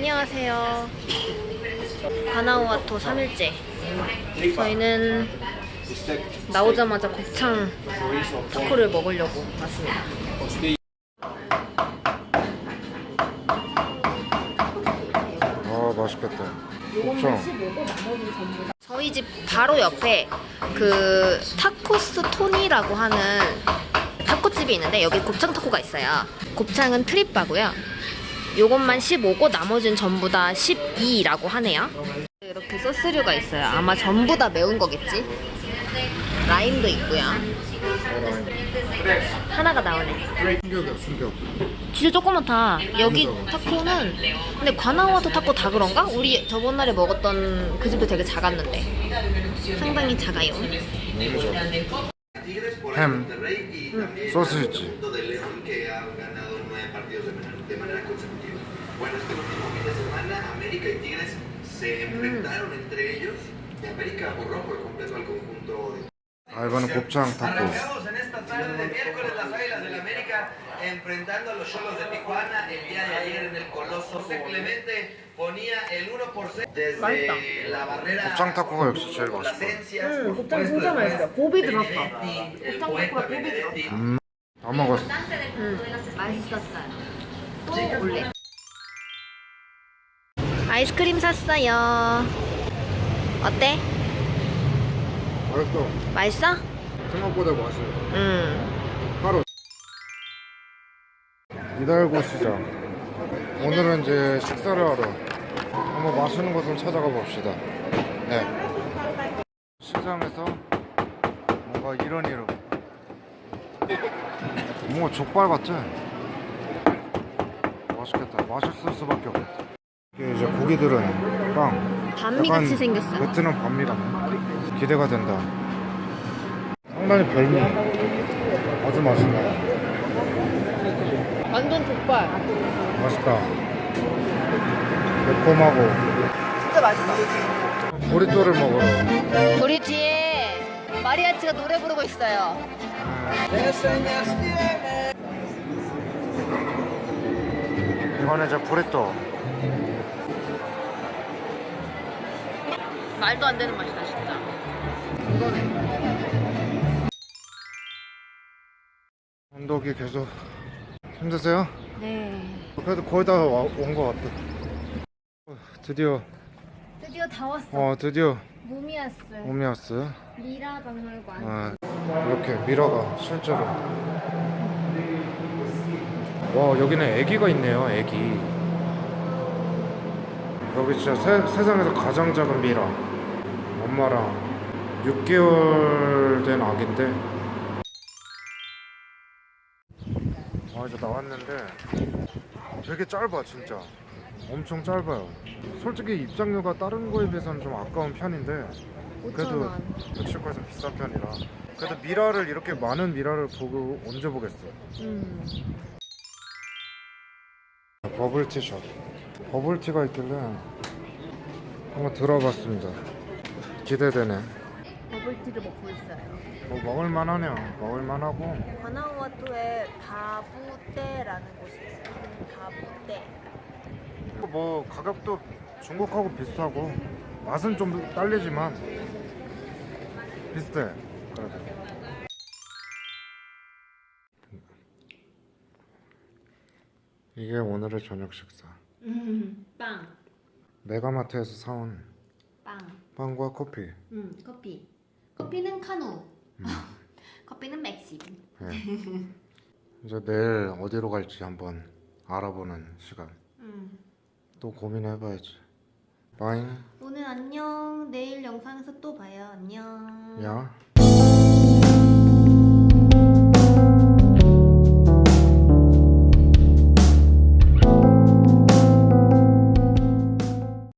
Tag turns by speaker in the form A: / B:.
A: 안녕하세요. 가나우아토 3일째. 저희는 나오자마자 곱창 타코를 먹으려고 왔습니다.
B: 아 맛있겠다. 곱창.
A: 저희 집 바로 옆에 그 타코스 토니라고 하는 타코집이 있는데 여기 곱창 타코가 있어요. 곱창은 트립바고요. 요것만 15고 나머지는 전부 다 12라고 하네요. 이렇게 소스류가 있어요. 아마 전부 다 매운 거겠지? 라임도 있고요. 하나가 나오네.
B: 충격이야 충격.
A: 진짜 조그맣다. 여기 타코는 근데 관아와토 타코 다 그런가? 우리 저번 날에 먹었던 그 집도 되게 작았는데 상당히 작아요.
B: 햄, 소시지.
C: partidos de manera, de consecutiva. Bueno, este último fin de semana, América y Tigres se enfrentaron entre ellos y América borró por completo al conjunto de. Arrancamos en esta tarde de miércoles las Águilas del la América enfrentando los Cholos de Tijuana el día de ayer en el Coloso. Clemente ponía el por la
A: 음,
B: 다 먹었어.
A: 음, 맛있었어요. 또 올래. 아이스크림 샀어요. 어때?
B: 맛있어.
A: 맛있어?
B: 생각보다 맛있어.
A: 음.
B: 하루. 이달고 시장. 오늘은 이제 식사를 하러 한번 맛있는 곳을 찾아가 봅시다. 네. 시장에서 뭔가 이런 이름. 뭔가 족발 같지? 맛있겠다. 맛있을 수밖에 없겠다. 이게 이제 고기들은 빵.
A: 반미같이 생겼어.
B: 베트남 반미 같네. 기대가 된다. 상당히 별미. 아주 맛있네.
A: 완전 족발.
B: 맛있다. 매콤하고
A: 진짜 맛있어.
B: 보리또를 먹으러.
A: 뒤에 마리아치가 노래 부르고 있어요.
B: 이거는 이제 보리또.
A: 말도 안 되는 맛이다 진짜.
B: 언덕이 계속 힘드세요?
A: 네.
B: 그래도 거의 다 온 것 같아. 어, 드디어
A: 드디어 다 왔어.
B: 어 드디어
A: 무미아스
B: 오미아스.
A: 미라 박물관.
B: 아, 이렇게 미러가 실제로. 와 여기는 애기가 있네요. 애기. 여기 진짜 세, 세상에서 가장 작은 미라. 엄마랑 6개월 된 아기인데. 아 이제 나왔는데 되게 짧아 진짜. 엄청 짧아요. 솔직히 입장료가 다른 거에 비해서는 좀 아까운 편인데 그래도
A: 5,000원.
B: 멕시코에서 비싼 편이라 그래도 미라를 이렇게 많은 미라를 보고 언제 보겠어
A: 음.
B: 버블티숍 버블티가 있길래 한번 들어봤습니다 기대되네
A: 버블티를 먹고 있어요.
B: 뭐 먹을만하네요 먹을만하고
A: 바나우아토에 다부떼라는 곳이 있어요. 다부떼.
B: 뭐 가격도 중국하고 비슷하고 맛은 좀 딸리지만 비슷해 그래도 이게 오늘의 저녁 식사
A: 음, 빵.
B: 메가마트에서 사온
A: 빵.
B: 빵과 커피
A: 음, 커피. 커피는 카누. 커피는 맥심.
B: 네. 이제 내일 어디로 갈지 한번 알아보는 시간
A: 음.
B: 또 고민해봐야지 빠잉
A: 오늘 안녕. 내일 영상에서 또 봐요. 안녕.
B: 야